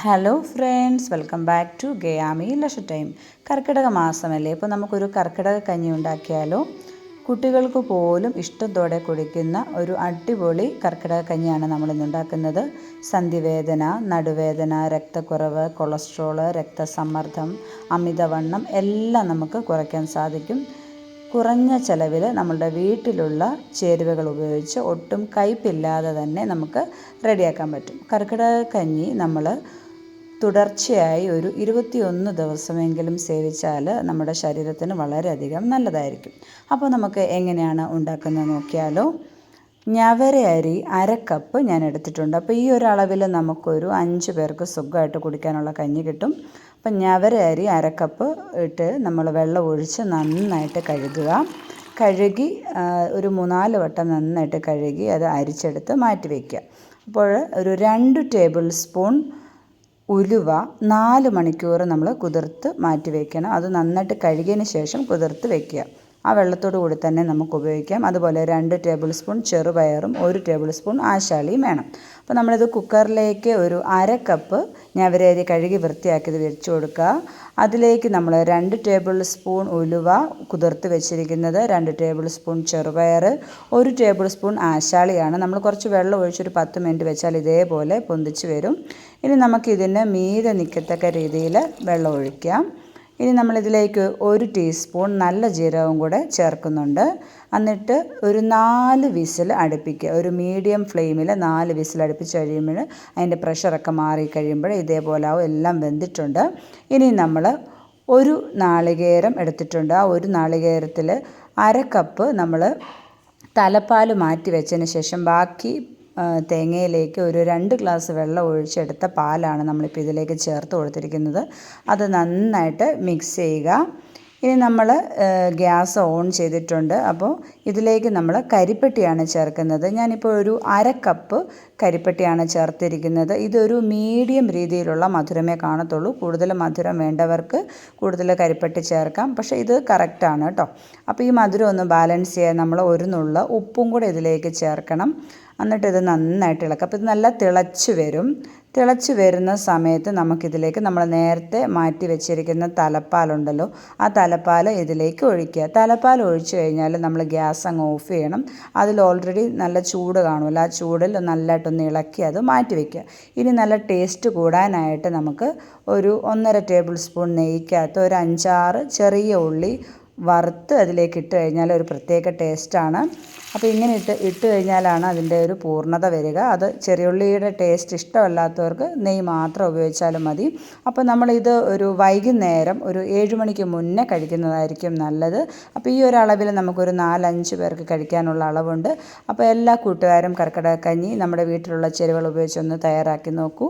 Hello friends welcome back to ഗയാമി ലഷ time കർക്കിടക മാസമല്ലേ? ഇപ്പോൾ നമുക്കൊരു കർക്കിടക കഞ്ഞി ഉണ്ടാക്കിയാലോ? കുട്ടികൾക്ക് പോലും ഇഷ്ടത്തോടെ കുടിക്കുന്ന ഒരു അടിപൊളി കർക്കിടക കഞ്ഞിയാണ് നമ്മളിന്ന് ഉണ്ടാക്കുന്നത്. സന്ധിവേദന നടുവേദന രക്തക്കുറവ് കൊളസ്ട്രോൾ രക്തസമ്മർദ്ദം അമിതവണ്ണം എല്ലാം നമുക്ക് കുറയ്ക്കാൻ സാധിക്കും. കുറഞ്ഞ ചിലവിൽ നമ്മളുടെ വീട്ടിലുള്ള ചേരുവകൾ ഉപയോഗിച്ച് ഒട്ടും കയ്പില്ലാതെ തന്നെ നമുക്ക് റെഡിയാക്കാൻ പറ്റും. കർക്കിടക കഞ്ഞി നമ്മൾ തുടർച്ചയായി ഒരു ഇരുപത്തിയൊന്ന് ദിവസമെങ്കിലും സേവിച്ചാൽ നമ്മുടെ ശരീരത്തിന് വളരെയധികം നല്ലതായിരിക്കും. അപ്പോൾ നമുക്ക് എങ്ങനെയാണ് ഉണ്ടാക്കുന്നത് നോക്കിയാലോ. ഞവര അരി അര കപ്പ് ഞാൻ എടുത്തിട്ടുണ്ട്. അപ്പോൾ ഈ ഒരു അളവിൽ നമുക്കൊരു അഞ്ച് പേർക്ക് സുഖമായിട്ട് കുടിക്കാനുള്ള കഞ്ഞി കിട്ടും. അപ്പം ഞവര അരി അര കപ്പ് ഇട്ട് നമ്മൾ വെള്ളം ഒഴിച്ച് നന്നായിട്ട് കഴുകുക. കഴുകി ഒരു മൂന്നാൽ വട്ടം നന്നായിട്ട് കഴുകി അത് അരിച്ചെടുത്ത് മാറ്റി വയ്ക്കുക അപ്പോൾ ഒരു രണ്ട് ടേബിൾ സ്പൂൺ ഉലുവ നാല് മണിക്കൂർ നമ്മൾ കുതിർത്ത് മാറ്റി വയ്ക്കണം അത് നന്നായിട്ട് കഴുകിയതിന് ശേഷം കുതിർത്ത് വെക്കുക. ആ വെള്ളത്തോടു കൂടി തന്നെ നമുക്ക് ഉപയോഗിക്കാം. അതുപോലെ രണ്ട് ടേബിൾ സ്പൂൺ ചെറുപയറും ഒരു ടേബിൾ സ്പൂൺ ആശാളിയും വേണം. അപ്പോൾ നമ്മളിത് കുക്കറിലേക്ക് ഒരു അര കപ്പ് ഞവരേരി കഴുകി വൃത്തിയാക്കിയത് വെച്ച് കൊടുക്കുക. അതിലേക്ക് നമ്മൾ രണ്ട് ടേബിൾ സ്പൂൺ ഉലുവ കുതിർത്ത് വെച്ചിരിക്കുന്നത് രണ്ട് ടേബിൾ സ്പൂൺ ചെറുപയർ ഒരു ടേബിൾ സ്പൂൺ ആശാളിയാണ്. നമ്മൾ കുറച്ച് വെള്ളം ഒഴിച്ചൊരു പത്ത് മിനിറ്റ് വെച്ചാൽ ഇതേപോലെ പൊന്തിച്ച് വരും. ഇനി നമുക്കിതിന് മീതെ നിൽക്കത്തക്ക രീതിയിൽ വെള്ളം ഒഴിക്കാം. ഇനി നമ്മളിതിലേക്ക് ഒരു ടീസ്പൂൺ നല്ല ജീരകവും കൂടെ ചേർക്കുന്നുണ്ട്. എന്നിട്ട് ഒരു നാല് വിസിൽ അടുപ്പിക്കുക. ഒരു മീഡിയം ഫ്ലെയിമിൽ നാല് വിസിൽ അടുപ്പിച്ച് കഴിയുമ്പോൾ അതിന്റെ പ്രഷറൊക്കെ മാറി കഴിയുമ്പോൾ ഇതേപോലെ ആവും എല്ലാം വെന്തിട്ടുണ്ട്. ഇനി നമ്മൾ ഒരു നാളികേരം എടുത്തിട്ടുണ്ട്. ആ ഒരു നാളികേരത്തിൽ അര കപ്പ് നമ്മൾ തലപ്പാൽ മാറ്റി വെച്ചതിന് ശേഷം ബാക്കി തേങ്ങയിലേക്ക് ഒരു രണ്ട് ഗ്ലാസ് വെള്ളം ഒഴിച്ചെടുത്ത പാലാണ് നമ്മളിപ്പോൾ ഇതിലേക്ക് ചേർത്ത് കൊടുത്തിരിക്കുന്നത്. അത് നന്നായിട്ട് മിക്സ് ചെയ്യുക. ഇനി നമ്മൾ ഗ്യാസ് ഓൺ ചെയ്തിട്ടുണ്ട്. അപ്പോൾ ഇതിലേക്ക് നമ്മൾ കരിപ്പെട്ടിയാണ് ചേർക്കുന്നത്. ഞാനിപ്പോൾ ഒരു അര കപ്പ് കരിപ്പെട്ടിയാണ് ചേർത്തിരിക്കുന്നത്. ഇതൊരു മീഡിയം രീതിയിലുള്ള മധുരമേ കാണത്തുള്ളൂ. കൂടുതൽ മധുരം വേണ്ടവർക്ക് കൂടുതൽ കരിപ്പെട്ടി ചേർക്കാം. പക്ഷേ ഇത് കറക്റ്റാണ് കേട്ടോ. അപ്പോൾ ഈ മധുരം ഒന്ന് ബാലൻസ് ചെയ്യാൻ നമ്മൾ ഒരു നുള്ള ഉപ്പും കൂടെ ഇതിലേക്ക് ചേർക്കണം. എന്നിട്ട് ഇത് നന്നായിട്ട് ഇളക്കുക. അപ്പോൾ ഇത് നല്ല തിളച്ച് വരും. തിളച്ച് വരുന്ന സമയത്ത് നമുക്കിതിലേക്ക് നമ്മൾ നേരത്തെ മാറ്റി വെച്ചിരിക്കുന്ന തലപ്പാലുണ്ടല്ലോ ആ തലപ്പാൽ ഇതിലേക്ക് ഒഴിക്കുക. തലപ്പാൽ ഒഴിച്ചു കഴിഞ്ഞാൽ നമ്മൾ ഗ്യാസ് അങ്ങ് ഓഫ് ചെയ്യണം. അതിൽ ഓൾറെഡി നല്ല ചൂട് കാണുമല്ലോ. ആ ചൂടിൽ നല്ലതായിട്ടൊന്ന് ഇളക്കി അത് മാറ്റി വയ്ക്കുക ഇനി നല്ല ടേസ്റ്റ് കൂടാനായിട്ട് നമുക്ക് ഒരു ഒന്നര ടേബിൾ സ്പൂൺ നെയ്ക്കകത്ത് ഒരു അഞ്ചാറ് ചെറിയ ഉള്ളി വറുത്ത് അതിലേക്ക് ഇട്ട് കഴിഞ്ഞാൽ ഒരു പ്രത്യേക ടേസ്റ്റാണ്. അപ്പോൾ ഇങ്ങനെ ഇട്ട് ഇട്ട് കഴിഞ്ഞാലാണ് അതിന്റെ ഒരു പൂർണത വരിക. അത് ചെറിയുള്ളിയുടെ ടേസ്റ്റ് ഇഷ്ടമല്ലാത്തവർക്ക് നെയ്യ് മാത്രം ഉപയോഗിച്ചാലും മതി. അപ്പോൾ നമ്മളിത് ഒരു വൈകുന്നേരം ഒരു ഏഴ് മണിക്ക് മുന്നേ കഴിക്കുന്നതായിരിക്കും നല്ലത്. അപ്പോൾ ഈ ഒരു അളവിൽ നമുക്കൊരു നാലഞ്ച് പേർക്ക് കഴിക്കാനുള്ള അളവുണ്ട്. അപ്പോൾ എല്ലാ കൂട്ടുകാരും കർക്കിടക കഞ്ഞി നമ്മുടെ വീട്ടിലുള്ള ചേരുവകൾ ഉപയോഗിച്ചൊന്ന് തയ്യാറാക്കി നോക്കൂ.